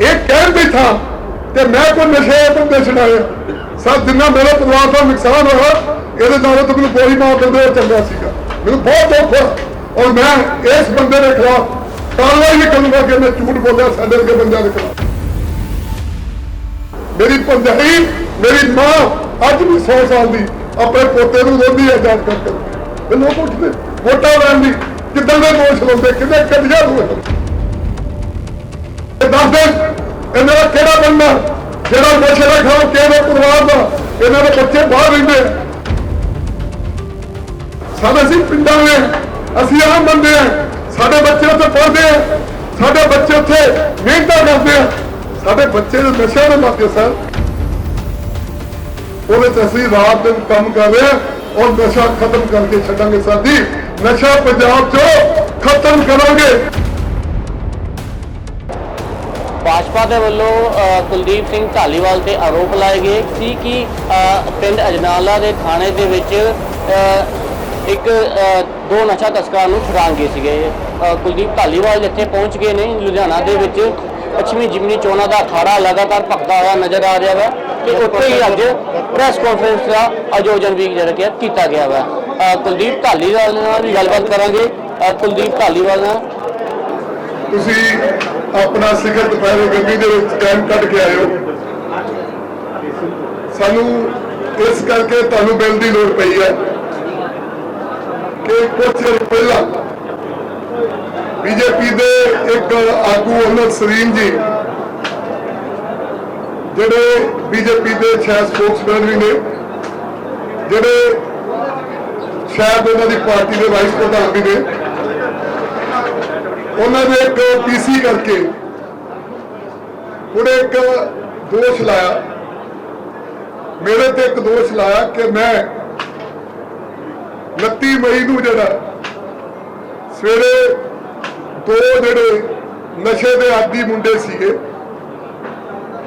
ਇਹ ਕਹਿਣ ਦੀ ਥਾਂ ਤੇ ਮੈਂ ਕੋਈ ਨਸ਼ੇ ਤੋਂ ਦੇਸ਼ਣ ਆਇਆ। ਸਭ ਜਿੰਨਾ ਮੇਰਾ ਪਰਿਵਾਰ ਦਾ ਨੁਕਸਾਨ ਹੋਇਆ, ਇਹਦੇ ਨਾਲ ਤਾਂ ਮੈਨੂੰ ਗੋਲੀ ਮਾਰ ਦਿੰਦੇ ਚੰਗਾ ਸੀਗਾ। ਮੈਨੂੰ ਬਹੁਤ ਦੁੱਖ ਹੋਇਆ। ਔਰ ਮੈਂ ਇਸ ਬੰਦੇ ਦੇ ਖਿਲਾਫ ਕਾਰਵਾਈ ਕਰੂੰਗਾ ਕਿ ਮੈਂ ਝੂਠ ਬੋਲਿਆ, ਸਾਡੇ ਵਰਗੇ ਬੰਦਿਆਂ ਦੇ ਖਿਲਾਫ। ਮੇਰੀ ਭਰਜਾਈ, ਮੇਰੀ ਮਾਂ ਅੱਜ ਵੀ 100 ਸਾਲ ਦੀ ਆਪਣੇ ਪੋਤੇ ਨੂੰ ਰੋਂਦੀ ਹੈ ਜਾਣ ਕਰਕੇ। ਇਹ ਲੋਕ ਉੱਠਦੇ ਵੋਟਾਂ ਲੈਣ ਦੀ ਕਿੱਦਾਂ ਦੇ ਦੋਸ਼ ਲਾਉਂਦੇ, ਕਿੰਨੇ ਕੱਢਿਆ ਹੋਏ ਇਹ ਦੱਸ ਦੇ ਇਹਨਾਂ ਦਾ ਕਿਹੜਾ ਬੰਦਾ ਜਿਹੜਾ ਨਸ਼ੇ ਦਾ ਖਾਓ, ਕਿਹੜੇ ਪਰਿਵਾਰ ਦਾ? ਇਹਨਾਂ ਦੇ ਬੱਚੇ ਬਾਹਰ ਰਹਿੰਦੇ ਸਾਡੇ ਅਸੀਂ ਪਿੰਡਾਂ ਦੇ ਅਸੀਂ ਆਮ ਬੰਦੇ ਆ। ਸਾਡੇ ਬੱਚੇ ਉੱਥੇ ਪੜ੍ਹਦੇ ਆ। ਸਾਡੇ ਬੱਚੇ ਉੱਥੇ ਮਿਹਨਤਾਂ ਕਰਦੇ ਆ। ਸਾਡੇ ਬੱਚੇ ਦੇ ਨਸ਼ਿਆਂ ਦੇ ਲੱਗੇ ਸਰ ਉਹਦੇ ਚ ਅਸੀਂ ਰਾਤ ਦਿਨ ਕੰਮ ਕਰ ਰਹੇ ਆ। ਔਰ ਨਸ਼ਾ ਖਤਮ ਕਰਕੇ ਛੱਡਾਂਗੇ ਸਾਡੀ। ਨਸ਼ਾ ਪੰਜਾਬ ਚੋਂ ਖਤਮ ਕਰਾਂਗੇ। ਭਾਜਪਾ ਦੇ ਵੱਲੋਂ ਕੁਲਦੀਪ ਸਿੰਘ ਢਾਲੀਵਾਲ ਤੇ ਆਰੋਪ ਲਾਏ ਗਏ ਸੀ ਕਿ ਪਿੰਡ ਅਜਨਾਲਾ ਦੇ ਥਾਣੇ ਦੇ ਵਿੱਚ ਇੱਕ ਦੋ ਨਸ਼ਾ ਤਸਕਰਾਂ ਨੂੰ ਛੁਡਾਉਣ ਗਏ ਸੀਗੇ। ਕੁਲਦੀਪ ਢਾਲੀਵਾਲ ਜਿੱਥੇ ਪਹੁੰਚ ਗਏ ਨੇ ਲੁਧਿਆਣਾ ਦੇ ਵਿੱਚ। ਪੱਛਮੀ ਜਿਮਨੀ ਚੋਣਾਂ ਦਾ ਅਖਾੜਾ ਲਗਾਤਾਰ ਭਖਦਾ ਹੋਇਆ ਨਜ਼ਰ ਆ ਰਿਹਾ ਵਾ ਤੇ ਉੱਥੇ ਹੀ ਅੱਜ ਪ੍ਰੈਸ ਕਾਨਫਰੰਸ ਦਾ ਆਯੋਜਨ ਵੀ ਜਿਹੜਾ ਕਿ ਕੀਤਾ ਗਿਆ ਵਾ। ਕੁਲਦੀਪ ਢਾਲੀਵਾਲ ਨਾਲ ਵੀ ਗੱਲਬਾਤ ਕਰਾਂਗੇ। ਕੁਲਦੀਪ ਢਾਲੀਵਾਲ ਨਾਲ। ਤੁਸੀਂ ਆਪਣਾ ਸਿਖਰ ਦੁਪਹਿਰੇ ਗੱਡੀ ਦੇ ਵਿੱਚ ਟਾਈਮ ਕੱਢ ਕੇ ਆਇਓ। ਸਾਨੂੰ ਇਸ ਕਰਕੇ ਤੁਹਾਨੂੰ ਬਿੱਲ ਦੀ ਲੋੜ ਪਈ ਹੈ ਕਿ ਕੁਝ ਚਿਰ ਪਹਿਲਾਂ ਬੀਜੇਪੀ ਦੇ ਇੱਕ ਆਗੂ ਅਮਰ ਸਰੀਨ ਜੀ, ਜਿਹੜੇ ਬੀਜੇਪੀ ਦੇ ਸ਼ਾਇਦ ਸਪੋਕਸਮੈਨ ਵੀ ਨੇ, ਜਿਹੜੇ ਸ਼ਾਇਦ ਉਹਨਾਂ ਦੀ ਪਾਰਟੀ ਦੇ ਵਾਈਸ ਪ੍ਰਧਾਨ ਵੀ ਨੇ ਉਹਨਾਂ ਨੇ ਇੱਕ ਪੀਸੀ ਕਰਕੇ ਉਹਨੇ ਇੱਕ ਦੋਸ਼ ਲਾਇਆ। ਮੇਰੇ ਤੇ ਇੱਕ ਦੋਸ਼ ਲਾਇਆ ਕਿ ਮੈਂ 29 ਮਈ ਨੂੰ ਜਿਹੜਾ ਸਵੇਰੇ ਦੋ ਜਿਹੜੇ ਨਸ਼ੇ ਦੇ ਆਦੀ ਮੁੰਡੇ ਸੀਗੇ,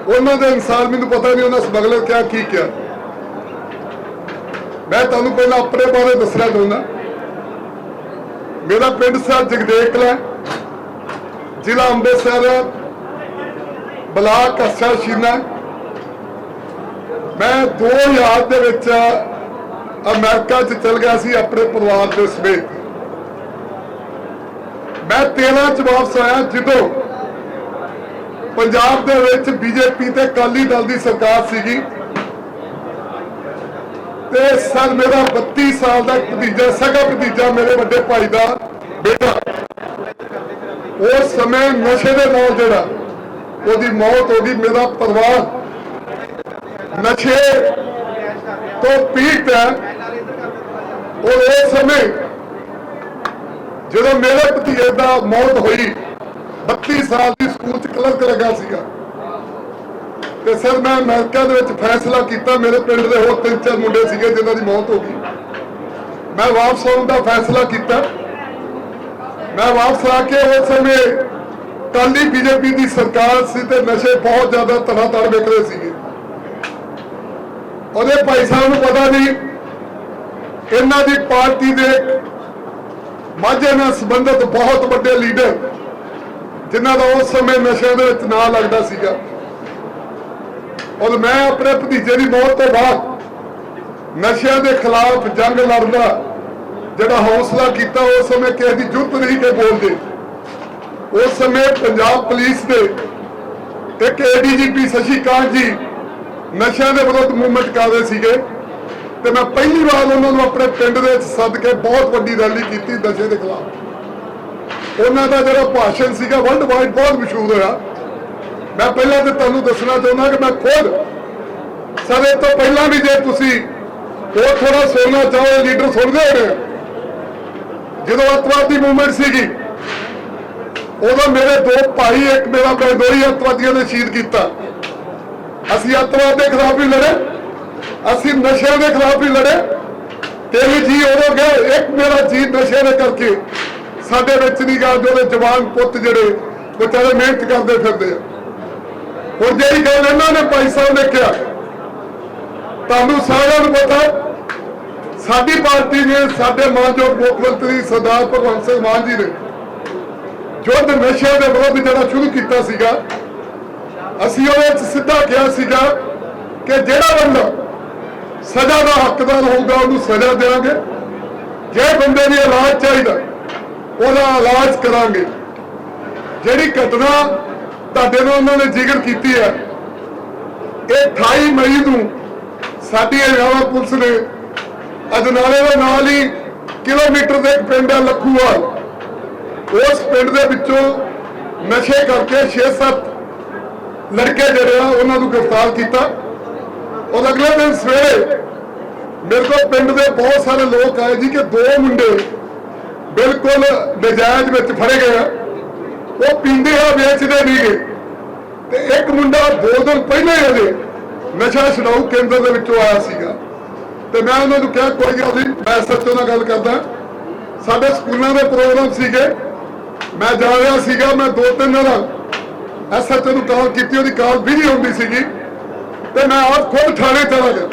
ਉਹਨਾਂ ਦੇ ਅਨਸਾਰ ਮੈਨੂੰ ਪਤਾ ਨਹੀਂ ਉਹਨਾਂ ਸਮਗਲਰ ਕਿਹਾ ਕੀ ਕਿਹਾ ਮੈਂ ਤੁਹਾਨੂੰ ਪਹਿਲਾਂ ਆਪਣੇ ਬਾਰੇ ਦੱਸਣਾ ਚਾਹੁੰਦਾ। ਮੇਰਾ ਪਿੰਡ ਸਾਹਿਬ ਜਗਦੇਵ ਕਲਾਂ ਜ਼ਿਲ੍ਹਾ ਅੰਮ੍ਰਿਤਸਰ ਬਲਾਕ ਅਸਰ ਸ਼ੀਨਾ ਮੈਂ 2000 ਦੇ ਵਿੱਚ ਅਮਰੀਕਾ 'ਚ ਚਲ ਗਿਆ ਸੀ ਆਪਣੇ ਪਰਿਵਾਰ ਦੇ ਸਮੇਤ। ਮੈਂ 13 ਚ ਵਾਪਸ ਆਇਆ ਜਦੋਂ ਪੰਜਾਬ ਦੇ ਵਿੱਚ ਬੀਜੇਪੀ ਤੇ ਅਕਾਲੀ ਦਲ ਦੀ ਸਰਕਾਰ ਸੀਗੀ। ਤੇ ਸਰ, ਮੇਰਾ 32 ਸਾਲ ਦਾ ਭਤੀਜਾ, ਸਗਾ ਭਤੀਜਾ ਮੇਰੇ ਵੱਡੇ ਭਾਈ ਦਾ ਬੇਟਾ ਉਸ ਸਮੇਂ ਨਸ਼ੇ ਦੇ ਨਾਲ ਜਿਹੜਾ ਉਹਦੀ ਮੌਤ ਹੋ ਗਈ, ਮੇਰਾ ਪਰਿਵਾਰ ਨਸ਼ੇ ਤੋਂ ਪੀੜਤ ਹੈ। ਔਰ ਉਸ ਸਮੇਂ ਜਦੋਂ ਮੇਰੇ ਭਤੀਜੇ ਦਾ ਮੌਤ ਹੋਈ 32 ਸਾਲ ਦੀ ਸਕੂਲ ਚ ਕਲਰਕ ਲੱਗਾ ਸੀਗਾ। ਤੇ ਸਰ ਮੈਂ ਅਮਰੀਕਾ ਦੇ ਵਿੱਚ ਫੈਸਲਾ ਕੀਤਾ, ਮੇਰੇ ਪਿੰਡ ਦੇ ਹੋਰ ਤਿੰਨ ਚਾਰ ਮੁੰਡੇ ਸੀਗੇ ਜਿਨ੍ਹਾਂ ਦੀ ਮੌਤ ਹੋ ਗਈ। ਮੈਂ ਵਾਪਸ ਆਉਣ ਦਾ ਫੈਸਲਾ ਕੀਤਾ। ਮੈਂ ਵਾਪਸ ਆ ਕੇ ਉਸ ਸਮੇਂ ਕਾਲੀ ਬੀਜੇਪੀ ਦੀ ਸਰਕਾਰ ਸੀ ਤੇ ਨਸ਼ੇ ਬਹੁਤ ਜ਼ਿਆਦਾ ਤੜਾ ਵਿਕ ਰਹੇ ਸੀਗੇ। ਉਹਦੇ ਭਾਈ ਸਾਹਿਬ ਨੂੰ ਪਤਾ ਨਹੀਂ, ਇਹਨਾਂ ਦੀ ਪਾਰਟੀ ਦੇ ਮਾਝੇ ਨਾਲ ਸੰਬੰਧਿਤ ਬਹੁਤ ਵੱਡੇ ਲੀਡਰ, ਜਿਨ੍ਹਾਂ ਦਾ ਉਸ ਸਮੇਂ ਨਸ਼ਿਆਂ ਦੇ ਵਿੱਚ ਨਾਂ ਲੱਗਦਾ ਸੀਗਾ। ਔਰ ਮੈਂ ਆਪਣੇ ਭਤੀਜੇ ਦੀ ਮੌਤ ਤੋਂ ਬਾਅਦ ਨਸ਼ਿਆਂ ਦੇ ਖਿਲਾਫ ਜੰਗ ਲੜਦਾ ਜਿਹੜਾ ਹੌਸਲਾ ਕੀਤਾ ਉਸ ਸਮੇਂ ਕਿਸੇ ਦੀ ਜੁੱਤ ਨਹੀਂ ਕਿ ਬੋਲਦੇ। ਉਸ ਸਮੇਂ ਪੰਜਾਬ ਪੁਲਿਸ ਦੇ ਇੱਕ ਏਡੀਜੀਪੀ ਸ਼ਸ਼ੀ ਕਾਂਤ ਜੀ ਨਸ਼ਿਆਂ ਦੇ ਵਿਰੁੱਧ ਮੂਵਮੈਂਟ ਕਰ ਰਹੇ ਸੀਗੇ ਤੇ ਮੈਂ ਪਹਿਲੀ ਵਾਰ ਉਹਨਾਂ ਨੂੰ ਆਪਣੇ ਪਿੰਡ ਦੇ ਵਿੱਚ ਸੱਦ ਕੇ ਬਹੁਤ ਵੱਡੀ ਰੈਲੀ ਕੀਤੀ ਨਸ਼ੇ ਦੇ ਖਿਲਾਫ। ਉਹਨਾਂ ਦਾ ਜਿਹੜਾ ਭਾਸ਼ਣ ਸੀਗਾ ਵਰਲਡ ਵਾਈਡ ਬਹੁਤ ਮਸ਼ਹੂਰ ਹੋਇਆ। ਮੈਂ ਪਹਿਲਾਂ ਤੇ ਤੁਹਾਨੂੰ ਦੱਸਣਾ ਚਾਹੁੰਦਾ ਕਿ ਮੈਂ ਖੁਦ ਸਰ ਤੋਂ ਪਹਿਲਾਂ ਵੀ ਜੇ ਤੁਸੀਂ ਹੋਰ ਥੋੜਾ ਸੁਣਨਾ ਚਾਹੋ ਲੀਡਰ ਸੁਣਦੇ ਹੋਣੇ ਜਦੋਂ ਅੱਤਵਾਦੀ ਮੂਵਮੈਂਟ ਸੀਗੀ, ਉਦੋਂ ਮੇਰੇ ਦੋ ਭਾਈ, ਇੱਕ ਮੇਰਾ ਬੈਦੋਈ ਅੱਤਵਾਦੀਆਂ ਨੇ ਸ਼ਹੀਦ ਕੀਤਾ। ਅਸੀਂ ਅੱਤਵਾਦ ਦੇ ਖਿਲਾਫ ਵੀ ਲੜੇ, ਅਸੀਂ ਨਸ਼ਿਆਂ ਦੇ ਖਿਲਾਫ ਵੀ ਲੜੇ ਤਿੰਨ ਜੀ ਉਦੋਂ ਗਏ, ਇੱਕ ਮੇਰਾ ਜੀ ਨਸ਼ੇ ਦੇ ਕਰਕੇ ਸਾਡੇ ਵਿੱਚ ਨਹੀਂ ਗਾ, ਜਿਹੜੇ ਜਵਾਨ ਪੁੱਤ ਜਿਹੜੇ ਵਿਚਾਰੇ ਮਿਹਨਤ ਕਰਦੇ ਫਿਰਦੇ ਆ। ਹੁਣ ਜਿਹੜੀ ਗੱਲ ਇਹਨਾਂ ਨੇ ਭਾਈ ਸਾਹਿਬ ਨੇ ਕਿਹਾ, ਤੁਹਾਨੂੰ ਸਾਰਿਆਂ ਨੂੰ ਪਤਾ ਸਾਡੀ ਪਾਰਟੀ ਨੇ ਸਾਡੇ ਮਾਨਯੋਗ ਮੁੱਖ ਮੰਤਰੀ ਸਰਦਾਰ ਭਗਵੰਤ ਸਿੰਘ ਮਾਨ ਜੀ ਨੇ ਯੁੱਧ ਨਸ਼ਿਆਂ ਦੇ ਵਿਰੁੱਧ ਜਿਹੜਾ ਸ਼ੁਰੂ ਕੀਤਾ ਸੀਗਾ, ਅਸੀਂ ਉਹਦੇ ਵਿੱਚ ਸਿੱਧਾ ਕਿਹਾ ਸੀਗਾ ਕਿ ਜਿਹੜਾ ਬੰਦਾ ਸਜ਼ਾ ਦਾ ਹੱਕਦਾਰ ਹੋਊਗਾ, ਉਹਨੂੰ ਸਜ਼ਾ ਦੇਵਾਂਗੇ। ਜੇ ਬੰਦੇ ਦੀ ਇਲਾਜ ਚਾਹੀਦਾ, ਉਹਦਾ ਇਲਾਜ ਕਰਾਂਗੇ। ਜਿਹੜੀ ਘਟਨਾ ਤੁਹਾਡੇ ਨਾਲ ਉਹਨਾਂ ਨੇ ਜ਼ਿਕਰ ਕੀਤੀ ਹੈ, ਇਹ 28 ਮਈ ਨੂੰ ਸਾਡੀ ਹਰਿਆਣਾ ਪੁਲਿਸ ਨੇ ਅਜਨਾਲੇ ਦੇ ਨਾਲ ਹੀ ਕਿਲੋਮੀਟਰ ਦੇ ਇੱਕ ਪਿੰਡ ਹੈ ਲੱਖੂਵਾਲ। ਉਸ ਪਿੰਡ ਦੇ ਵਿੱਚੋਂ ਨਸ਼ੇ ਕਰਕੇ 6-7 ਲੜਕੇ ਜਿਹੜੇ ਆ, ਉਹਨਾਂ ਨੂੰ ਗ੍ਰਿਫਤਾਰ ਕੀਤਾ। ਔਰ ਅਗਲੇ ਦਿਨ ਸਵੇਰੇ ਮੇਰੇ ਕੋਲ ਪਿੰਡ ਦੇ ਬਹੁਤ ਸਾਰੇ ਲੋਕ ਆਏ ਜੀ ਕਿ ਦੋ ਮੁੰਡੇ ਬਿਲਕੁਲ ਨਜਾਇਜ਼ ਵਿੱਚ ਫੜੇ ਗਏ ਆ। ਉਹ ਪੀਂਦੇ ਆ, ਵੇਚਦੇ ਨਹੀਂ ਗਏ ਤੇ ਇੱਕ ਮੁੰਡਾ ਦੋ ਦਿਨ ਪਹਿਲਾਂ ਹੀ ਹਜੇ ਨਸ਼ਾ ਛਡਾਊ ਕੇਂਦਰ ਦੇ ਵਿੱਚੋਂ ਆਇਆ ਸੀਗਾ। ਤੇ ਮੈਂ ਉਹਨਾਂ ਨੂੰ ਕਿਹਾ, ਕੋਈ ਗੱਲ ਨਹੀਂ, ਮੈਂ ਸੱਚੋ ਨਾਲ ਗੱਲ ਕਰਦਾ। ਸਾਡੇ ਸਕੂਲਾਂ ਦੇ ਪ੍ਰੋਗਰਾਮ ਸੀਗੇ। ਮੈਂ ਜਾ ਰਿਹਾ ਸੀਗਾ, ਮੈਂ ਦੋ ਤਿੰਨ ਦਿਨ ਐਸਐਚਓ ਨੂੰ ਕਾਲ ਕੀਤੀ, ਉਹਦੀ ਕਾਲ ਬਿਜ਼ੀ ਹੁੰਦੀ ਸੀਗੀ। ਤੇ ਮੈਂ ਆਪ ਖੁਦ ਥਾਣੇ ਚਲਾ ਗਿਆ।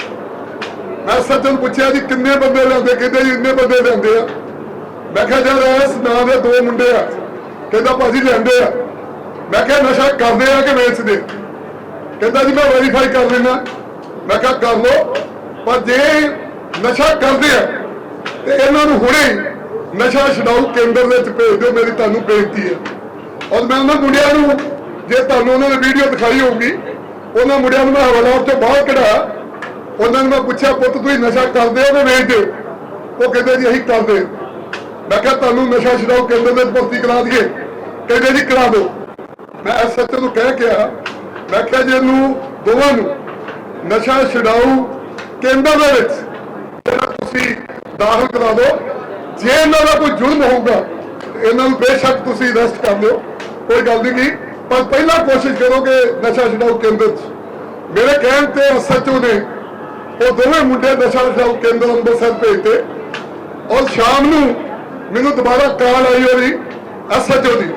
ਮੈਂ ਸੱਜਣ ਨੂੰ ਪੁੱਛਿਆ, ਜੀ, ਕਿੰਨੇ ਬੰਦੇ ਲਿਆਂਦੇ ਕਹਿੰਦੇ ਜੀ, ਇੰਨੇ ਬੰਦੇ ਲਿਆਂਦੇ ਆ? ਮੈਂ ਕਿਹਾ ਜਦ ਇਸ ਨਾਂ ਦੇ ਦੋ ਮੁੰਡੇ ਆ। ਕਹਿੰਦਾ, ਭਾਜੀ ਲਿਆਂਦੇ ਆ। ਮੈਂ ਕਿਹਾ, ਨਸ਼ਾ ਕਰਦੇ ਆ ਕਿ ਵੇਚਦੇ ਕਹਿੰਦਾ, ਜੀ, ਮੈਂ ਵੈਰੀਫਾਈ ਕਰ ਲੈਣਾ ਮੈਂ ਕਿਹਾ, ਕਰ ਲੋ ਪਰ ਜੇ ਨਸ਼ਾ ਕਰਦੇ ਆ, ਤੇ ਇਹਨਾਂ ਨੂੰ ਹੁਣੇ ਨਸ਼ਾ ਛਡਾਊ ਕੇਂਦਰ ਵਿੱਚ ਭੇਜ ਦਿਓ, ਮੇਰੀ ਤੁਹਾਨੂੰ ਬੇਨਤੀ ਹੈ। ਔਰ ਮੈਂ ਉਹਨਾਂ ਮੁੰਡਿਆਂ ਨੂੰ, ਜੇ ਤੁਹਾਨੂੰ ਉਹਨਾਂ ਨੇ ਵੀਡੀਓ ਦਿਖਾਈ ਹੋਊਗੀ, ਉਹਨਾਂ ਮੁੰਡਿਆਂ ਨੂੰ ਮੈਂ ਹਵਾਲਾ ਤੋਂ ਬਾਹਰ ਕਢਾਇਆ ਉਹਨਾਂ ਨੂੰ ਮੈਂ ਪੁੱਛਿਆ, ਪੁੱਤ, ਤੁਸੀਂ ਨਸ਼ਾ ਕਰਦੇ ਹੋ ਤੇ ਵੇਚਦੇ ਹੋ ਉਹ ਕਹਿੰਦੇ, ਜੀ, ਅਸੀਂ ਕਰਦੇ ਮੈਂ ਕਿਹਾ, ਤੁਹਾਨੂੰ ਨਸ਼ਾ ਛਡਾਊ ਕੇਂਦਰ ਦੇ ਵਿੱਚ ਭਰਤੀ ਕਰਾ ਦਈਏ। ਕਹਿੰਦੇ, ਜੀ, ਕਰਾ ਦਿਓ। ਮੈਂ ਐਸਐਚਓ ਨੂੰ ਕਹਿ ਕੇ ਮੈਂ ਕਿਹਾ, ਜੀ, ਇਹਨੂੰ ਦੋਵਾਂ ਨੂੰ ਨਸ਼ਾ ਛਡਾਊ ਕੇਂਦਰ ਦੇ ਵਿੱਚ ਜਿਹੜਾ ਤੁਸੀਂ ਦਾਖਲ ਕਰਾ ਦਿਓ। ਜੇ ਇਹਨਾਂ ਦਾ ਕੋਈ ਜ਼ੁਲਮ ਹੋਊਗਾ, ਇਹਨਾਂ ਨੂੰ ਬੇਸ਼ੱਕ ਤੁਸੀਂ ਅਰੈਸਟ ਕਰ ਲਿਓ। ਕੋਈ ਗੱਲ ਨਹੀਂ ਪਰ ਪਹਿਲਾਂ ਕੋਸ਼ਿਸ਼ ਕਰੋ ਕਿ ਨਸ਼ਾ ਛਡਾਊ ਕੇਂਦਰ ਮੇਰੇ ਕਹਿਣ ਤੇ ਐਸਐਚਓ ਨੇ ਉਹ ਦੋਵੇਂ ਮੁੰਡੇ ਨਸ਼ਾ ਛਡਾਊ ਕੇਂਦਰ ਅੰਮ੍ਰਿਤਸਰ ਭੇਜਤੇ। ਔਰ ਸ਼ਾਮ ਨੂੰ ਮੈਨੂੰ ਦੁਬਾਰਾ ਕਾਲ ਆਈ ਉਹਦੀ ਐਸਐਚਓ ਦੀ।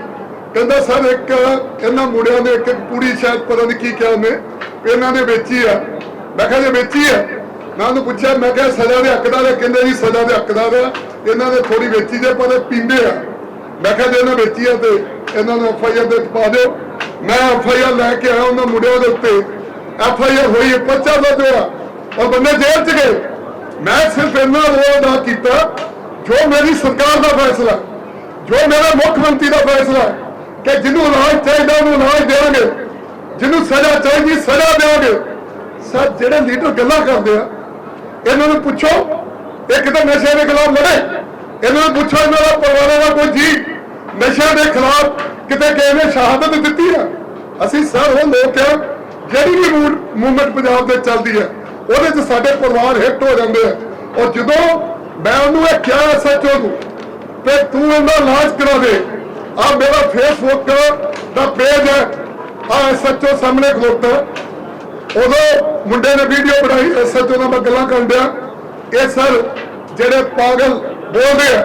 ਕਹਿੰਦਾ, ਸਰ, ਇੱਕ ਇਹਨਾਂ ਮੁੰਡਿਆਂ ਨੇ ਇੱਕ ਇੱਕ ਕੁੜੀ ਸ਼ਾਇਦ ਪਤਾ ਨਹੀਂ ਕੀ ਕਿਹਾ ਉਹਨੇ। ਇਹਨਾਂ ਨੇ ਵੇਚੀ ਆ। ਮੈਂ ਕਿਹਾ, ਜੇ ਵੇਚੀ ਆ ਮੈਂ ਉਹਨੂੰ ਪੁੱਛਿਆ, ਮੈਂ ਕਿਹਾ ਸਜ਼ਾ ਦੇ ਹੱਕਦਾਰ ਆ ਕਹਿੰਦੇ ਜੀ ਸਜ਼ਾ ਦੇ ਹੱਕਦਾਰ ਆ ਇਹਨਾਂ ਨੇ ਥੋੜੀ ਵੇਚੀ ਦੇ ਪਰ ਪੀਂਦੇ ਆ। ਮੈਂ ਕਿਹਾ ਜੇ ਇਹਨਾਂ ਵੇਚੀ ਆ ਤੇ ਇਹਨਾਂ ਨੂੰ ਐਫ ਆਈ ਆਰ ਦੇ ਪਾ ਦਿਓ। ਮੈਂ ਐਫ ਆਈ ਆਰ ਲੈ ਕੇ ਆਇਆ ਉਹਨਾਂ ਮੁੰਡਿਆਂ ਦੇ ਉੱਤੇ। ਐਫ ਆਈ ਆਰ ਹੋਈ ਪਰਚਾ ਦਰਜ ਔਰ ਬੰਦੇ ਜੇਲ੍ਹ ਚ ਗਏ। ਮੈਂ ਸਿਰਫ ਇਹਨਾਂ ਰੋਲ ਅਦਾ ਕੀਤਾ, ਜੋ ਮੇਰੀ ਸਰਕਾਰ ਦਾ ਫੈਸਲਾ, ਜੋ ਮੇਰਾ ਮੁੱਖ ਮੰਤਰੀ ਦਾ ਫੈਸਲਾ, ਕਿ ਜਿਹਨੂੰ ਇਲਾਜ ਚਾਹੀਦਾ, ਉਹਨੂੰ ਇਲਾਜ ਦੇਵਾਂਗੇ। ਜਿਹਨੂੰ ਸਜ਼ਾ ਚਾਹੀਦੀ, ਸਜ਼ਾ ਦੇਵਾਂਗੇ। ਸਰ, ਜਿਹੜੇ ਲੀਡਰ ਗੱਲਾਂ ਕਰਦੇ ਆ ਇਹਨਾਂ ਨੂੰ ਪੁੱਛੋ, ਇਹ ਕਿਤੇ ਨਸ਼ੇ ਦੇ ਖਿਲਾਫ ਲੜੇ? ਇਹਨਾਂ ਨੂੰ ਪੁੱਛੋ, ਇਹਨਾਂ ਦਾ ਪਰਿਵਾਰਾਂ ਦਾ ਕੋਈ ਜੀ ਨਸ਼ਿਆਂ ਦੇ ਖਿਲਾਫ ਕਿਤੇ ਕਿਸੇ ਨੇ ਸ਼ਹਾਦਤ ਦਿੱਤੀ ਆ? ਅਸੀਂ ਸਰ ਉਹ ਲੋਕ ਆ, ਜਿਹੜੀ ਵੀ ਮੂਵਮੈਂਟ ਪੰਜਾਬ ਦੇ ਚੱਲਦੀ ਹੈ ਉਹਦੇ 'ਚ ਸਾਡੇ ਪਰਿਵਾਰ ਹਿੱਟ ਹੋ ਜਾਂਦੇ ਆ। ਔਰ ਜਦੋਂ ਮੈਂ ਉਹਨੂੰ ਇਹ ਕਿਹਾ ਸੱਚੋ ਨੂੰ ਤੇ ਤੂੰ ਇਹਦਾ ਇਲਾਜ ਕਰਾ ਦੇ। ਆ ਮੇਰਾ ਫੇਸਬੁੱਕ ਦਾ ਪੇਜ ਹੈ ਆ ਸੱਚੋ ਸਾਹਮਣੇ ਖਲੋਤਾ। ਉਦੋਂ ਮੁੰਡੇ ਨੇ ਵੀਡੀਓ ਬਣਾਈ ਐਸਐਚਓ ਨਾਲ ਮੈਂ ਗੱਲਾਂ ਕਰਨ ਡਿਆ। ਇਹ ਸਰ ਜਿਹੜੇ ਪਾਗਲ ਬੋਲਦੇ ਆ,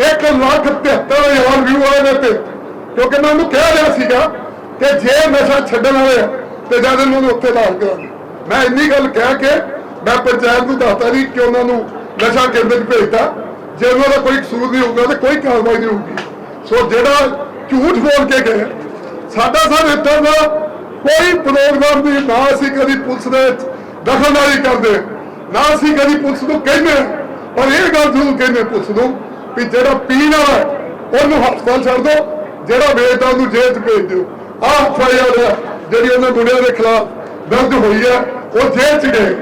ਇੱਕ ਲੱਖ 73000 ਵਿਊ ਆਏ ਨੇ ਤੇ, ਕਿਉਂਕਿ ਮੈਂ ਉਹਨੂੰ ਕਹਿ ਰਿਹਾ ਸੀਗਾ ਕਿ ਜੇ ਨਸ਼ਾ ਛੱਡਣ ਵਾਲੇ ਆ, ਤੇ ਜਦ ਨੂੰ ਉੱਥੇ ਦਾਖਲ ਕਰਾਂਗੇ। ਮੈਂ ਇੰਨੀ ਗੱਲ ਕਹਿ ਕੇ ਮੈਂ ਪੰਚਾਇਤ ਨੂੰ ਦੱਸਤਾ ਜੀ ਕਿ ਉਹਨਾਂ ਨੂੰ ਨਸ਼ਾ ਕੇਂਦਰ 'ਚ ਭੇਜਤਾ। ਜੇ ਉਹਨਾਂ ਦਾ ਕੋਈ ਕਸੂਰ ਨਹੀਂ ਹੋਊਗਾ ਤੇ ਕੋਈ ਕਾਰਵਾਈ ਨਹੀਂ ਹੋਊਗੀ। ਸੋ ਜਿਹੜਾ ਝੂਠ ਬੋਲ ਕੇ ਗਏ, ਸਾਡਾ ਸਰ ਇੱਥੋਂ ਦਾ ਕੋਈ ਪ੍ਰੋਗਰਾਮ ਦੀ ਨਾ ਅਸੀਂ ਕਦੀ ਪੁਲਿਸ ਦੇ ਦਖਲਦਾਰੀ ਕਰਦੇ, ਨਾ ਅਸੀਂ ਕਦੀ ਪੁਲਿਸ ਨੂੰ ਕਹਿੰਦੇ। ਹਾਂ। ਪਰ ਇਹ ਗੱਲ ਜ਼ਰੂਰ ਕਹਿੰਦੇ ਪੁਲਿਸ ਨੂੰ ਵੀ ਜਿਹੜਾ ਪੀਣ ਵਾਲਾ ਉਹਨੂੰ ਹਸਪਤਾਲ ਛੱਡ ਦਿਓ, ਜਿਹੜਾ ਵੇਚਦਾ ਉਹਨੂੰ ਜੇਲ੍ਹ 'ਚ ਭੇਜ ਦਿਓ। ਆਹ ਐਫਆਈਆਰ ਹੈ, ਜਿਹੜੀ ਉਹਨਾਂ ਮੁੰਡਿਆਂ ਦੇ ਖਿਲਾਫ ਦਰਜ ਹੋਈ ਹੈ, ਉਹ ਜੇਲ੍ਹ 'ਚ ਗਏ।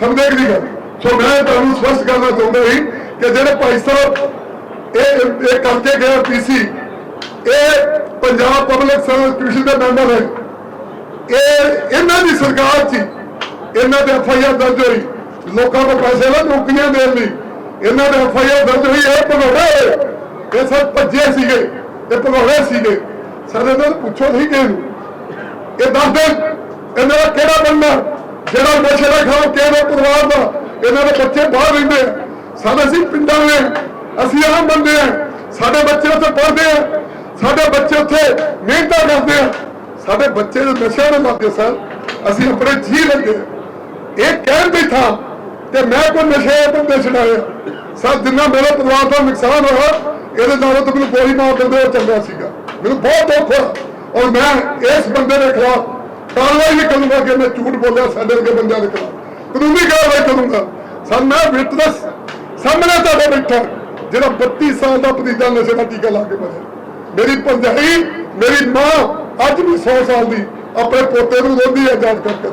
ਸਮਝੇ ਕਿ ਗੱਲ? ਸੋ ਮੈਂ ਤੁਹਾਨੂੰ ਸਪਸ਼ਟ ਕਰਨਾ ਚਾਹੁੰਦਾ ਸੀ ਕਿ ਜਿਹੜੇ ਭਾਈ ਸਾਹਿਬ ਇਹ ਇਹ ਕਰਕੇ ਗਏ ਪੀਸੀ ਇਹ ਪੰਜਾਬ ਪਬਲਿਕ ਸਰਵਿਸ ਕਮਿਸ਼ਨ ਦੇ ਮੈਂਬਰ ਹੈ ਇਹ ਇਹਨਾਂ ਦੀ ਸਰਕਾਰ ਸੀ। ਇਹਨਾਂ ਦੇ ਐਫ ਆਈ ਆਰ ਦਰਜ ਹੋਈ। ਲੋਕਾਂ ਕੋਲ ਪੈਸੇ ਨਾ ਨੌਕਰੀਆਂ ਦੇਣ ਲਈ। ਇਹਨਾਂ ਦੇ ਐਫ ਆਈ ਆਰ ਦਰਜ ਹੋਈ, ਇਹ ਭਗੌੜੇ ਇਹ ਸਭ ਭੱਜੇ ਸੀਗੇ। ਇਹ ਭਗੌੜੇ ਸੀਗੇ। ਸਾਡੇ ਤੋਂ ਪੁੱਛੋ ਨਹੀਂ ਕਿ ਇਹ ਦੱਸ ਦੇ, ਇਹਨਾਂ ਦਾ ਕਿਹੜਾ ਬੰਦਾ ਜਿਹੜਾ ਨਸ਼ੇ ਦਾ ਖਾਓ ਕਿਹੜੇ ਪਰਿਵਾਰ ਦਾ। ਇਹਨਾਂ ਦੇ ਬੱਚੇ ਬਾਹਰ ਰਹਿੰਦੇ ਆ। ਸਾਡੇ ਅਸੀਂ ਪਿੰਡਾਂ ਦੇ ਅਸੀਂ ਆਮ ਬੰਦੇ ਆ। ਸਾਡੇ ਬੱਚੇ ਉੱਥੇ ਪੜ੍ਹਦੇ ਆ। ਸਾਡੇ ਬੱਚੇ ਉੱਥੇ ਮਿਹਨਤਾਂ ਕਰਦੇ ਆ। ਸਾਡੇ ਬੱਚੇ ਦੇ ਨਸ਼ਿਆਂ ਦੇ ਲੱਗੇ ਸਰ ਅਸੀਂ ਆਪਣੇ ਜੀ ਲੱਗੇ ਇਹ ਕਹਿਣ ਦੀ ਤੇ ਮੈਂ ਕੋਈ ਨਸ਼ੇ ਬੰਦੇ ਛਡਾਇਆ ਸਰ ਜਿੰਨਾ ਮੇਰੇ ਪਰਿਵਾਰ ਦਾ ਨੁਕਸਾਨ ਹੋਇਆ, ਇਹਦੇ ਨਾਲੋਂ ਤਾਂ ਮੈਨੂੰ ਗੋਲੀ ਮਾਰ ਦਿੰਦੇ ਉਹ ਚੰਗਾ ਸੀਗਾ। ਮੈਨੂੰ ਬਹੁਤ ਦੁੱਖ ਹੋਇਆ। ਔਰ ਮੈਂ ਇਸ ਬੰਦੇ ਦੇ ਖਿਲਾਫ ਕਾਰਵਾਈ ਵੀ ਕਰੂੰਗਾ ਕਿ ਮੈਂ ਝੂਠ ਬੋਲਿਆ ਸਾਡੇ ਵਰਗੇ ਬੰਦਿਆਂ ਦੇ ਖਿਲਾਫ। ਕਾਨੂੰਨੀ ਕਾਰਵਾਈ ਕਰੂੰਗਾ। ਸਰ, ਮੈਂ ਵਿਟਨੈਸ ਸਾਹਮਣੇ ਤੁਹਾਡੇ ਬੈਠਾ ਜਿਹੜਾ 32 ਸਾਲ ਦਾ ਭਤੀਜਾ ਨਸ਼ੇ ਦਾ ਟੀਕਾ ਲਾ ਕੇ ਮਰਿਆ। ਮੇਰੀ ਭਰਜਾਈ, ਮੇਰੀ ਮਾਂ ਅੱਜ ਵੀ 100 ਸਾਲ ਦੀ ਆਪਣੇ ਪੋਤੇ ਨੂੰ ਰੋਂਦੀ ਹੈ ਜਾਂਚ ਕਰਕੇ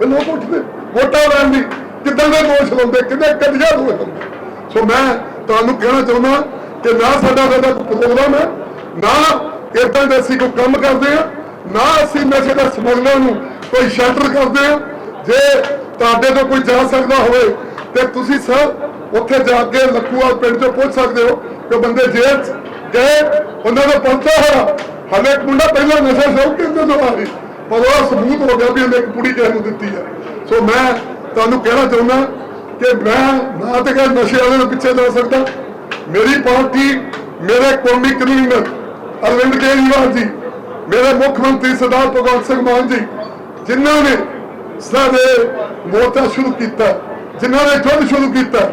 ਤੇ ਲੋਕ ਪੁੱਛਦੇ ਵੋਟਾਂ ਲੈਣ ਦੀ ਕਿੱਦਾਂ ਦੇ ਦੋਸ਼ ਲਾਉਂਦੇ, ਕਿੰਨੇ ਕਦੀਆਂ ਦੋਸ਼ ਸੋ ਮੈਂ ਤੁਹਾਨੂੰ ਕਹਿਣਾ ਚਾਹੁੰਦਾ ਕਿ ਨਾ ਸਾਡਾ ਸਾਡਾ ਪ੍ਰੋਗਰਾਮ ਹੈ, ਨਾ ਇਦਾਂ ਦੇ ਅਸੀਂ ਕੋਈ ਕੰਮ ਕਰਦੇ ਆ ਨਾ ਅਸੀਂ ਨਸ਼ੇ ਦਾ ਸਮਗਲਰ ਨੂੰ ਕੋਈ ਸ਼ੈਲਟਰ ਕਰਦੇ ਆ ਜੇ ਤੁਹਾਡੇ ਤੋਂ ਕੋਈ ਜਾ ਸਕਦਾ ਹੋਵੇ, ਤੇ ਤੁਸੀਂ ਸਰ ਉੱਥੇ ਜਾ ਕੇ ਲੱਖੂਵਾਲ ਪਿੰਡ ਤੋਂ ਪੁੱਛ ਸਕਦੇ ਹੋ ਕਿ ਬੰਦੇ ਜੇਲ੍ਹ ਗਏ, ਉਹਨਾਂ ਦਾ ਪਰਚਾ ਹੋਇਆ ਹਲੇ ਇੱਕ ਮੁੰਡਾ ਪਹਿਲਾਂ ਨਸ਼ਾ ਸ਼ੌਕ ਕਿੰਨੇ ਤੋਂ ਆ ਪਰ ਉਹ ਸਬੂਤ ਹੋ ਗਿਆ ਵੀ ਉਹਨੇ ਇੱਕ ਕੁੜੀ ਕਿਸੇ ਨੂੰ ਦਿੱਤੀ ਹੈ ਸੋ ਮੈਂ ਤੁਹਾਨੂੰ ਕਹਿਣਾ ਚਾਹੁੰਦਾ ਕਿ ਮੈਂ ਨਾ ਤੇ ਗੱਲ ਨਸ਼ੇ ਵਾਲੇ ਦੇ ਪਿੱਛੇ ਜਾ ਸਕਦਾ। ਮੇਰੀ ਪਾਰਟੀ, ਮੇਰੇ ਕੌਮੀ ਕਨਵੀਨਰ ਅਰਵਿੰਦ ਕੇਜਰੀਵਾਲ ਜੀ, ਮੇਰੇ ਮੁੱਖ ਮੰਤਰੀ ਸਰਦਾਰ ਭਗਵੰਤ ਸਿੰਘ ਮਾਨ ਜੀ, ਜਿਨ੍ਹਾਂ ਨੇ ਸਾਡੇ ਮੋਰਚਾ ਸ਼ੁਰੂ ਕੀਤਾ, ਜਿਨ੍ਹਾਂ ਨੇ ਜੁੱਧ ਸ਼ੁਰੂ ਕੀਤਾ,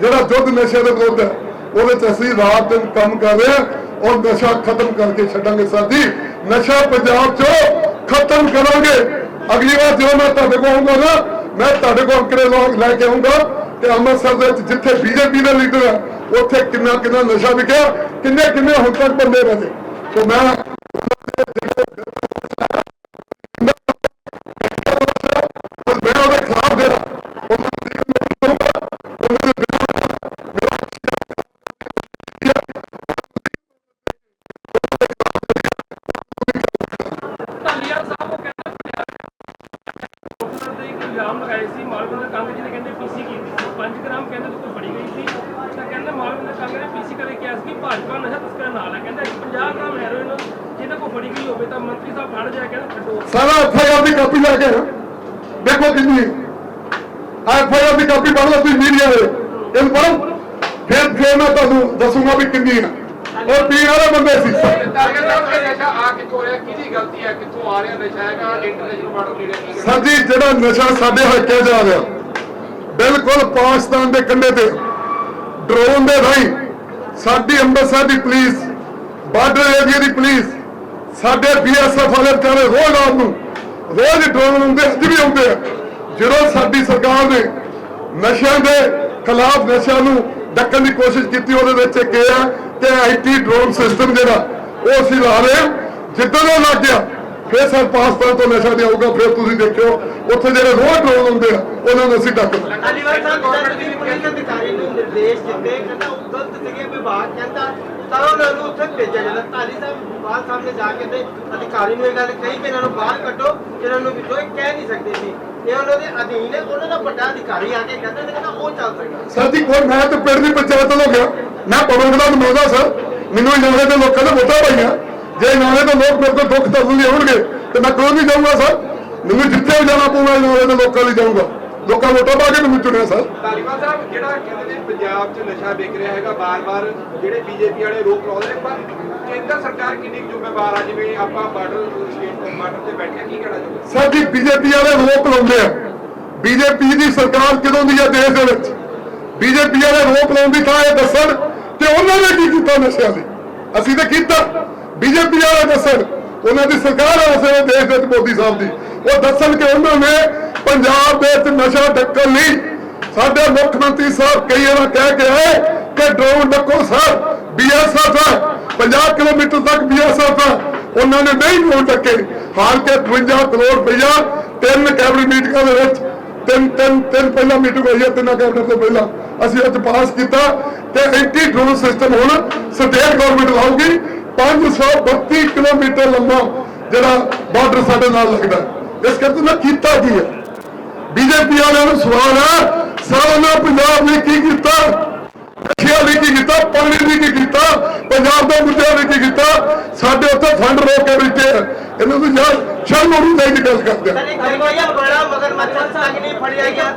ਜਿਹੜਾ ਜੁੱਧ ਨਸ਼ੇ ਦੇ ਵਿਰੁੱਧ ਹੈ, ਉਹਦੇ ਚ ਅਸੀਂ ਰਾਤ ਦਿਨ ਕੰਮ ਕਰ ਰਹੇ ਹਾਂ। ਔਰ ਨਸ਼ਾ ਖਤਮ ਕਰਕੇ ਛੱਡਾਂਗੇ ਸਰ ਜੀ ਨਸ਼ਾ ਪੰਜਾਬ ਚੋਂ ਖਤਮ ਕਰਾਂਗੇ। ਅਗਲੀ ਵਾਰ ਜਦੋਂ ਮੈਂ ਤੁਹਾਡੇ ਕੋਲ ਆਉਂਗਾ ਨਾ, ਮੈਂ ਤੁਹਾਡੇ ਕੋਲ ਅੰਕੜੇ ਲੋਕ ਲੈ ਕੇ ਆਉਂਗਾ ਕਿ ਅੰਮ੍ਰਿਤਸਰ ਦੇ ਵਿੱਚ ਜਿੱਥੇ ਬੀਜੇਪੀ ਦਾ ਲੀਡਰ ਹੈ ਉੱਥੇ ਕਿੰਨਾ ਕਿੰਨਾ ਨਸ਼ਾ ਵਿਕਿਆ ਕਿੰਨੇ ਕਿੰਨੇ ਹੁਣ ਤੱਕ ਬੰਦੇ ਰਹੇ ਸੋ ਮੈਂ ਕਾਪੀ ਪੜ੍ਹ ਲਓ ਤੁਸੀਂ ਮੀਡੀਆ ਦੇ। ਇਹਨੂੰ ਪੜ੍ਹੋ। ਫਿਰ ਫਿਰ ਮੈਂ ਤੁਹਾਨੂੰ ਦੱਸੂਗਾ ਵੀ ਕਿੰਨੀ ਹੈ। ਔਰ ਪੀਣ ਵਾਲੇ ਬੰਦੇ ਸੀ। ਸਰ ਜੀ ਜਿਹੜਾ ਨਸ਼ਾ ਸਾਡੇ 'ਚ ਆ ਰਿਹਾ ਬਿਲਕੁਲ ਪਾਕਿਸਤਾਨ ਦੇ ਕੰਢੇ ਤੇ ਡਰੋਨ ਦੇ ਰਾਹੀਂ ਸਾਡੀ ਅੰਮ੍ਰਿਤਸਰ ਦੀ ਪੁਲਿਸ ਬਾਰਡਰ ਏਰੀਆ ਦੀ ਪੁਲਿਸ ਸਾਡੇ ਬੀਐਸਐਫ ਵਾਲੇ ਵਿਚਾਰੇ ਰੋਜ਼ ਰਾਤ ਨੂੰ ਰੋਜ਼ ਡਰੋਨ ਆਉਂਦੇ ਅੱਜ ਵੀ ਆਉਂਦੇ ਆ। ਜਦੋਂ ਸਾਡੀ ਸਰਕਾਰ ਨੇ ਨਸ਼ਿਆਂ ਦੇ ਖਿਲਾਫ ਨਸ਼ਿਆਂ ਨੂੰ ਡੱਕਣ ਦੀ ਕੋਸ਼ਿਸ਼ ਕੀਤੀ, ਉਹਦੇ ਵਿੱਚ ਇੱਕ ਇਹ ਆ ਕਿ ਆਈਟੀ ਡਰੋਨ ਸਿਸਟਮ ਜਿਹੜਾ, ਉਹ ਅਸੀਂ ਲਾ ਰਹੇ ਹਾਂ। ਜਿੱਦਾਂ ਉਹ ਲੱਗ ਗਿਆ, ਫਿਰ ਸਰ ਪਾਸਪੋਰਟ ਤੋਂ ਨਸ਼ਾ ਨਹੀਂ ਆਊਗਾ, ਫਿਰ ਤੁਸੀਂ ਦੇਖਿਓ, ਉੱਥੇ ਜਿਹੜੇ ਰੋਜ਼ ਡਰੋਨ ਹੁੰਦੇ ਆ, ਉਹਨਾਂ ਨੂੰ ਅਸੀਂ ਡੱਕ ਧਾਲੀਵਾਲ ਸਾਹਿਬ ਜਿਹੜਾ ਤੁਸੀਂ ਪੁਲਿਸ ਅਧਿਕਾਰੀ ਨੂੰ ਨਿਰਦੇਸ਼ ਦਿੱਤੇ, ਕਹਿੰਦਾ ਉਹ ਗਲਤ ਸੀਗੇ ਵਿਭਾਗ ਕਹਿੰਦਾ ਤਾਂ ਉਹਨਾਂ ਨੂੰ ਉੱਥੇ ਭੇਜਿਆ ਜਾਂਦਾ। ਧਾਲੀ ਸਾਹਿਬ ਬਾਹਰ ਸਾਹਮਣੇ ਜਾ ਕੇ ਤੇ ਅਧਿਕਾਰੀ ਨੂੰ ਇਹ ਗੱਲ ਕਹੀ ਕਿ ਇਹਨਾਂ ਨੂੰ ਬਾਹਰ ਕੱਢੋ, ਇਹਨਾਂ ਨੂੰ ਵਿੱਚੋਂ ਇਹ ਕਹਿ ਨਹੀਂ ਸਕਦੇ ਸੀ। ਇਹ ਉਹਨਾਂ ਦੇ ਅਧੀਨ ਹੈ, ਉਹਨਾਂ ਦਾ ਵੱਡਾ ਅਧਿਕਾਰੀ ਆ ਕੇ ਕਹਿੰਦਾ ਕਹਿੰਦਾ ਉਹ ਚੱਲ ਸਕਦਾ। ਸਰ ਜੀ, ਕੋਈ ਮੈਂ ਤੇ ਪਿੰਡ ਦੀ ਪੰਚਾਇਤ ਤੋਂ ਗਿਆ। ਮੈਂ ਪਵਨ ਦਾ ਨੁਮਾਇੰਦਾ ਸਰ। ਮੈਨੂੰ ਇਨਾਲੇ ਦੇ ਲੋਕਾਂ ਨੇ ਵੋਟਾਂ ਪਾਈਆਂ। ਜੇ ਇਨਾਲੇ ਦੇ ਲੋਕ ਮੇਰੇ ਕੋਲ ਦੁੱਖ ਦਰਦ ਲਈ ਆਉਣਗੇ ਤੇ ਮੈਂ ਕੋਈ ਵੀ ਜਾਊਂਗਾ, ਸਰ? ਮੈਨੂੰ ਜਿੱਥੇ ਵੀ ਜਾਣਾ ਪਊਗਾ ਇਨਾਲੇ ਦੇ ਲੋਕਾਂ ਲਈ ਜਾਊਂਗਾ। ਲੋਕਾਂ ਵੋਟਾਂ ਪਾ ਕੇ ਮੈਨੂੰ ਚੁਣਿਆ ਸਰ। ਧਾਲੀਵਾਲ ਸਾਹਿਬ ਜਿਹੜਾ ਕਹਿੰਦੇ ਨੇ ਪੰਜਾਬ 'ਚ ਨਸ਼ਾ ਵਿਕ ਰਿਹਾ ਹੈਗਾ ਬਾਰ-ਬਾਰ ਜਿਹੜੇ ਬੀਜੇਪੀ ਵਾਲੇ ਰੋਕ ਲਾਉਂਦੇ ਪਰ ਕੇਂਦਰ ਸਰਕਾਰ ਕਿੰਨੀ ਜ਼ਿੰਮੇਵਾਰ ਆ? ਜਿਵੇਂ ਆਪਾਂ ਬਾਰਡਰ ਸਟੇਟ ਬਾਰਡਰ ਤੇ ਬੈਠੇ ਹਾਂ, ਕੀ ਕਹਿਣਾ ਚਾਹੁੰਦੇ ਸਰ ਜੀ ਬੀਜੇਪੀ ਵਾਲੇ ਰੋਕ ਲਾਉਂਦੇ ਆ। ਬੀਜੇਪੀ ਦੀ ਸਰਕਾਰ ਕਿਦੋਂ ਦੀ ਆ ਦੇਸ਼ ਦੇ ਵਿੱਚ? ਬੀਜੇਪੀ ਵਾਲੇ ਰੋਕ ਲਾਉਂਦੀ ਤਾਂ ਇਹ ਦੱਸਣ ਕਿ ਉਹਨਾਂ ਨੇ ਕੀ ਕੀਤਾ ਨਸ਼ਿਆਂ ਲਈ ਅਸੀਂ ਤਾਂ ਕੀਤਾ। ਬੀਜੇਪੀ ਵਾਲੇ ਦੱਸਣ। ਉਹਨਾਂ ਦੀ ਸਰਕਾਰ ਹੈ ਉਸੇ ਦੇਸ਼ ਦੇ ਵਿੱਚ ਮੋਦੀ ਸਾਹਿਬ ਦੀ। ਉਹ ਦੱਸਣ ਕਿ ਉਹਨਾਂ ਨੇ ਪੰਜਾਬ ਦੇ ਵਿੱਚ ਨਸ਼ਾ ਡੱਕਣ ਲਈ ਸਾਡੇ ਮੁੱਖ ਮੰਤਰੀ ਸਾਹਿਬ ਕਈ ਵਾਰ ਕਹਿ ਕੇ ਆਏ ਕਿ ਡਰੋਨ ਡੱਕੋ ਸਰ ਬੀਐਸਐਫ ਹੈ 50 ਕਿਲੋਮੀਟਰ ਤੱਕ ਬੀਐਸਐਫ ਹੈ। ਉਹਨਾਂ ਨੇ ਨਹੀਂ ਡਰੋਨ ਡੱਕੇ। ਹਾਲ ਕੇ 52 ਕਰੋੜ ਰੁਪਈਆ ਤਿੰਨ ਕੈਬਨਿਟ ਮੀਟਿੰਗਾਂ ਦੇ ਵਿੱਚ, ਤਿੰਨ ਤਿੰਨ ਤਿੰਨ ਪਹਿਲਾਂ ਮੀਟਿੰਗ ਹੋਈ ਹੈ, ਤਿੰਨਾਂ ਕੈਬਨਿਟ ਤੋਂ ਪਹਿਲਾਂ। ਅਸੀਂ ਅੱਜ ਪਾਸ ਕੀਤਾ ਤੇ ਐਂਟੀ ਡਰੋਨ ਸਿਸਟਮ ਹੁਣ ਸਟੇਟ ਗਵਰਨਮੈਂਟ ਲਾਊਗੀ। 532 ਕਿਲੋਮੀਟਰ ਲੰਮਾ ਜਿਹੜਾ ਬਾਰਡਰ ਸਾਡੇ ਨਾਲ ਲੱਗਦਾ। ਇਸ ਕਰਕੇ ਮੈਂ ਕੀਤਾ ਕੀ ਹੈ? ਬੀਜੇਪੀ ਵਾਲਿਆਂ ਨੂੰ ਸਵਾਲ ਹੈ ਸਾਰਾ ਪੰਜਾਬ ਨੇ ਕੀ ਕੀਤਾ? ਨਸ਼ਿਆਂ ਲਈ ਕੀ ਕੀਤਾ ਪਾਣੀ ਲਈ ਕੀ ਕੀਤਾ ਪੰਜਾਬ ਦੇ ਮੁੱਦਿਆਂ ਲਈ ਕੀ ਕੀਤਾ? ਸਾਡੇ ਉੱਤੇ ਫੰਡ ਰੋਕ ਕੇ ਬੈਠੇ ਆ। ਇਹਨਾਂ ਨੂੰ ਯਾਰ ਸ਼ਰਮ ਆਉਣੀ ਚਾਹੀਦੀ ਗੱਲ ਕਰਦੇ ਆ। ਸਰ ਇੱਕ ਰਵਈਆ ਬੜਾ ਮਗਰ ਮੱਛਰ ਤੱਕ ਨਹੀਂ ਫੜਿਆ ਗਿਆ।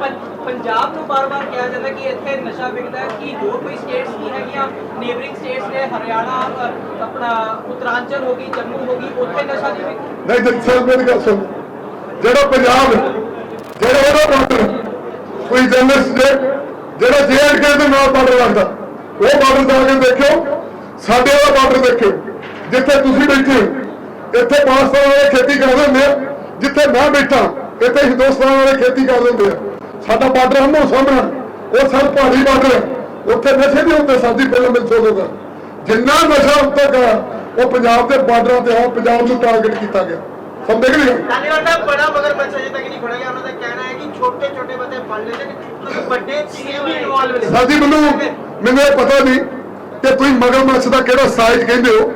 ਪੰਜਾਬ ਨੂੰ ਬਾਰ-ਬਾਰ ਕਿਹਾ ਜਾਂਦਾ ਕਿ ਇੱਥੇ ਨਸ਼ਾ ਵਿਕਦਾ ਹੈ ਕਿ ਹੋਰ ਕੋਈ ਸਟੇਟਸ ਨਹੀਂ ਹੈਗੀਆਂ? ਨੇਬਰਿੰਗ ਸਟੇਟਸ ਨੇ ਹਰਿਆਣਾ ਆਪਣਾ ਉੱਤਰਾਂਚਲ ਹੋ ਗਈ ਜੰਮੂ ਹੋ ਗਈ ਉੱਥੇ ਨਸ਼ਾ ਨਹੀਂ ਵਿਕਦਾ ਨਹੀਂ ਸਰ ਮੇਰੀ ਗੱਲ ਸੁਣ। ਜਿਹੜਾ ਪੰਜਾਬ ਜਿਹੜਾ ਉਹਦਾ ਬਾਰਡਰ ਕੋਈ ਜਰਨਲਿਸਟ ਦੇ ਜਿਹੜਾ ਜੇਐਨਕੇ ਦੇ ਨਾਲ ਬਾਰਡਰ ਲੱਗਦਾ ਉਹ ਬਾਰਡਰ ਜਾ ਕੇ ਦੇਖਿਓ, ਸਾਡੇ ਵਾਲਾ ਬਾਰਡਰ ਦੇਖਿਓ, ਜਿੱਥੇ ਤੁਸੀਂ ਬੈਠੇ ਇੱਥੇ ਪਾਕਿਸਤਾਨ ਵਾਲੇ ਖੇਤੀ ਕਰਦੇ ਹੁੰਦੇ ਆ, ਜਿੱਥੇ ਮੈਂ ਬੈਠਾ, ਇੱਥੇ ਹਿੰਦੁਸਤਾਨ ਵਾਲੇ ਖੇਤੀ ਕਰਦੇ ਹੁੰਦੇ ਆ। ਸਾਡਾ ਬਾਰਡਰ ਹਮੋ ਸਾਹਮਣਾ ਉਹ ਸਭ ਪਹਾੜੀ ਬਾਰਡਰ ਹੈ। ਉੱਥੇ ਨਸ਼ੇ ਨਹੀਂ ਹੁੰਦੇ, ਸਾਡੀ ਪਹਿਲਾਂ ਮਿਲ ਸਕਦਾ ਜਿੰਨਾ ਨਸ਼ਾ ਹੁਣ ਗਿਆ ਉਹ ਪੰਜਾਬ ਦੇ ਬਾਰਡਰਾਂ ਤੇ ਆ, ਪੰਜਾਬ ਨੂੰ ਟਾਰਗੇਟ ਕੀਤਾ ਗਿਆ। ਸਮਝ ਗਏ ਨਹੀਂ ਧੰਨਵਾਦ ਸਾਹਿਬ ਬੜਾ ਮਗਰ ਬੱਚਾ ਅਜੇ ਤੱਕ ਨਹੀਂ ਫੜਿਆ ਗਿਆ ਉਹਨਾਂ ਦਾ ਕਹਿਣਾ ਹੈ ਕਿ ਛੋਟੇ ਛੋਟੇ ਬੱਚੇ ਫੜ ਲੈਂਦੇ ਨੇ ਤੁਸੀਂ ਵੱਡੇ ਵੀ ਇਨਵੋਲਵ ਨੇ। ਸਾਡੀ ਮੈਨੂੰ ਮੈਨੂੰ ਇਹ ਪਤਾ ਨਹੀਂ ਕਿ ਤੁਸੀਂ ਮਗਰਮੱਛ ਦਾ ਕਿਹੜਾ ਸਾਈਜ਼ ਕਹਿੰਦੇ ਹੋ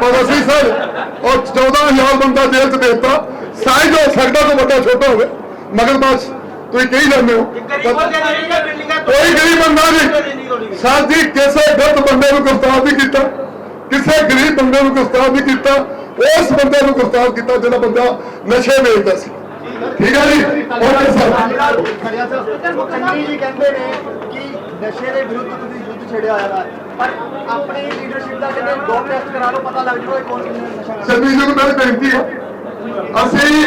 ਪਰ ਅਸੀਂ ਸਰ ਉਹ 14000 ਬੰਦਾ ਜੇਲ੍ਹ 'ਚ ਦੇਤਾ। ਸਾਈਜ਼ ਹੋ ਸਕਦਾ ਤੋਂ ਵੱਡਾ ਛੋਟਾ ਹੋਵੇ। ਮਗਰਮੱਛ ਤੁਸੀਂ ਕਹੀ ਜਾਂਦੇ ਹੋ। ਗਰੀਬ ਬੰਦੇ ਨੇ ਜਿਹੜੀਆਂ ਬਿਲਡਿੰਗਾਂ ਕੋਈ ਗਰੀਬ ਬੰਦਾ ਨਹੀਂ। ਸਰ ਜੀ ਕਿਸੇ ਗਲਤ ਬੰਦੇ ਨੂੰ ਗ੍ਰਿਫਤਾਰ ਨਹੀਂ ਕੀਤਾ। ਕਿਸੇ ਗਰੀਬ ਬੰਦੇ ਨੂੰ ਗ੍ਰਿਫਤਾਰ ਨਹੀਂ ਕੀਤਾ। ਉਸ ਬੰਦੇ ਨੂੰ ਗ੍ਰਿਫਤਾਰ ਕੀਤਾ ਜਿਹੜਾ ਬੰਦਾ ਨਸ਼ੇ ਵੇਚਦਾ ਸੀ। ਠੀਕ ਹੈ ਜੀ? ਓਕੇ ਸਰ ਖੜਿਆ ਸਰ? ਮੁਖੰਡੀ ਜੀ ਕਹਿੰਦੇ ਨੇ ਕਿ ਨਸ਼ੇ ਦੇ ਵਿਰੁੱਧ ਤੁਸੀਂ ਯੁੱਧ ਛੇੜਿਆ ਹੋਇਆ ਪਰ ਆਪਣੀ ਲੀਡਰਸ਼ਿਪ ਦਾ ਕਹਿੰਦੇ ਦੋ ਟੈਸਟ ਕਰਾ ਲਓ ਪਤਾ ਲੱਗ ਜਾਊਗਾ ਇਹ ਕੌਣ ਕਿੰਨੇ ਨਸ਼ਾ ਕਰਦਾ ਸਰਵੀ ਨੂੰ ਮੇਰੀ ਬੇਨਤੀ ਹੈ, ਅਸੀਂ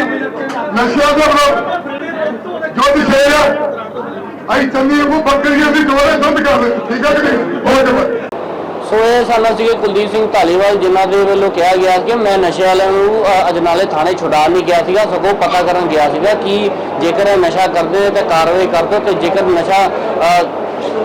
ਨਸ਼ਿਆਂ ਦੇ ਵਿਰੁੱਧ ਜੋ ਛੇੜਿਆ ਅਸੀਂ ਚੰਨੀ ਨੂੰ ਬੱਕਰੀਆਂ ਦੀ ਦੋਰੇ ਦੁੱਧ ਕਰ ਦੇ ਠੀਕ ਹੈ ਜੀ ਨਹੀਂ? ਸੋ ਇਹ ਸਾਡਾ ਸੀਗੇ ਕੁਲਦੀਪ ਸਿੰਘ ਢਾਲੀਵਾਲ ਜਿਨ੍ਹਾਂ ਦੇ ਵੱਲੋਂ ਕਿਹਾ ਗਿਆ ਕਿ ਮੈਂ ਨਸ਼ੇ ਵਾਲਿਆਂ ਨੂੰ ਅ, ਅਜਨਾਲੇ ਥਾਣੇ ਛੁਡਾ ਨਹੀਂ ਗਿਆ ਸੀਗਾ ਸਗੋਂ ਪਤਾ ਕਰਨ ਗਿਆ ਸੀਗਾ ਕਿ ਜੇਕਰ ਇਹ ਨਸ਼ਾ ਕਰਦੇ ਨੇ ਤਾਂ ਕਾਰਵਾਈ ਕਰ ਦਿਓ ਤੇ ਜੇਕਰ ਨਸ਼ਾ ਅ,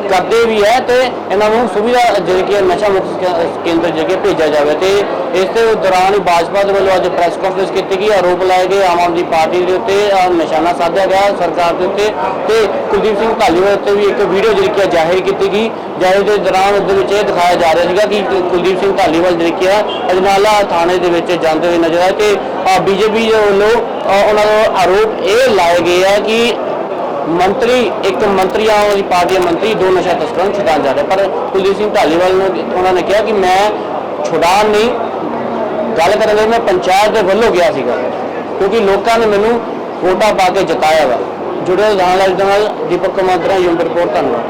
ਕਰਦੇ ਵੀ ਹੈ ਤੇ ਇਹਨਾਂ ਨੂੰ ਸੁਵਿਧਾ ਜਿਹੜੀ ਕਿ ਨਸ਼ਾ ਮੁਕਤ ਕੇਂਦਰ ਜਗ੍ਹਾ ਭੇਜਿਆ ਜਾਵੇ ਤੇ ਇਸ ਦੇ ਦੌਰਾਨ ਹੀ ਭਾਜਪਾ ਦੇ ਵੱਲੋਂ ਅੱਜ ਪ੍ਰੈਸ ਕਾਨਫਰੰਸ ਕੀਤੀ ਗਈ, ਆਰੋਪ ਲਾਏ ਗਏ, ਆਮ ਆਦਮੀ ਪਾਰਟੀ ਦੇ ਉੱਤੇ ਨਿਸ਼ਾਨਾ ਸਾਧਿਆ ਗਿਆ, ਸਰਕਾਰ ਦੇ ਉੱਤੇ ਤੇ ਕੁਲਦੀਪ ਸਿੰਘ ਢਾਲੀਵਾਲ ਉੱਤੇ ਵੀ ਇੱਕ ਵੀਡੀਓ ਜਿਹੜੀ ਕਿ ਜ਼ਾਹਿਰ ਕੀਤੀ ਗਈ, ਜ਼ਾਹਿਰ ਦੇ ਦੌਰਾਨ ਉਹਦੇ ਵਿੱਚ ਇਹ ਦਿਖਾਇਆ ਜਾ ਰਿਹਾ ਸੀਗਾ ਕਿ ਕੁਲਦੀਪ ਸਿੰਘ ਢਾਲੀਵਾਲ ਜਿਹੜੀ ਕਿ ਹੈ ਅਜਨਾਲਾ ਥਾਣੇ ਦੇ ਵਿੱਚ ਜਾਂਦੇ ਹੋਏ ਨਜ਼ਰ ਆਏ ਤੇ ਬੀਜੇਪੀ ਦੇ ਵੱਲੋਂ ਉਹਨਾਂ ਦਾ ਆਰੋਪ ਇਹ ਲਾਏ ਗਏ ਆ ਕਿ ਮੰਤਰੀ, ਇੱਕ ਮੰਤਰੀ ਆਮ ਆਦਮੀ ਪਾਰਟੀ ਦੇ ਮੰਤਰੀ, ਦੋ ਨਸ਼ਾ ਤਸਕਰਾਂ ਨੂੰ ਛੁਡਾਉਣ ਜਾ ਰਿਹਾ। ਪਰ ਕੁਲਦੀਪ ਸਿੰਘ ਢਾਲੀਵਾਲ ਨੇ ਉਹਨਾਂ ਨੇ ਕਿਹਾ ਕਿ ਮੈਂ ਛੁਡਾਉਣ ਨਹੀਂ। ਗੱਲ ਕਰਨ ਲਈ ਮੈਂ ਪੰਚਾਇਤ ਦੇ ਵੱਲੋਂ ਗਿਆ ਸੀਗਾ, ਕਿਉਂਕਿ ਲੋਕਾਂ ਨੇ ਮੈਨੂੰ ਵੋਟਾਂ ਪਾ ਕੇ ਜਿਤਾਇਆ ਵਾ। ਜੁੜੇ ਰਹਿਣ ਵਾਲੇ ਦੇ ਨਾਲ ਦੀਪਕ ਕੁਮਾਰ ਦਾ ਯੂਮ ਰਿਪੋਰਟ, ਧੰਨਵਾਦ।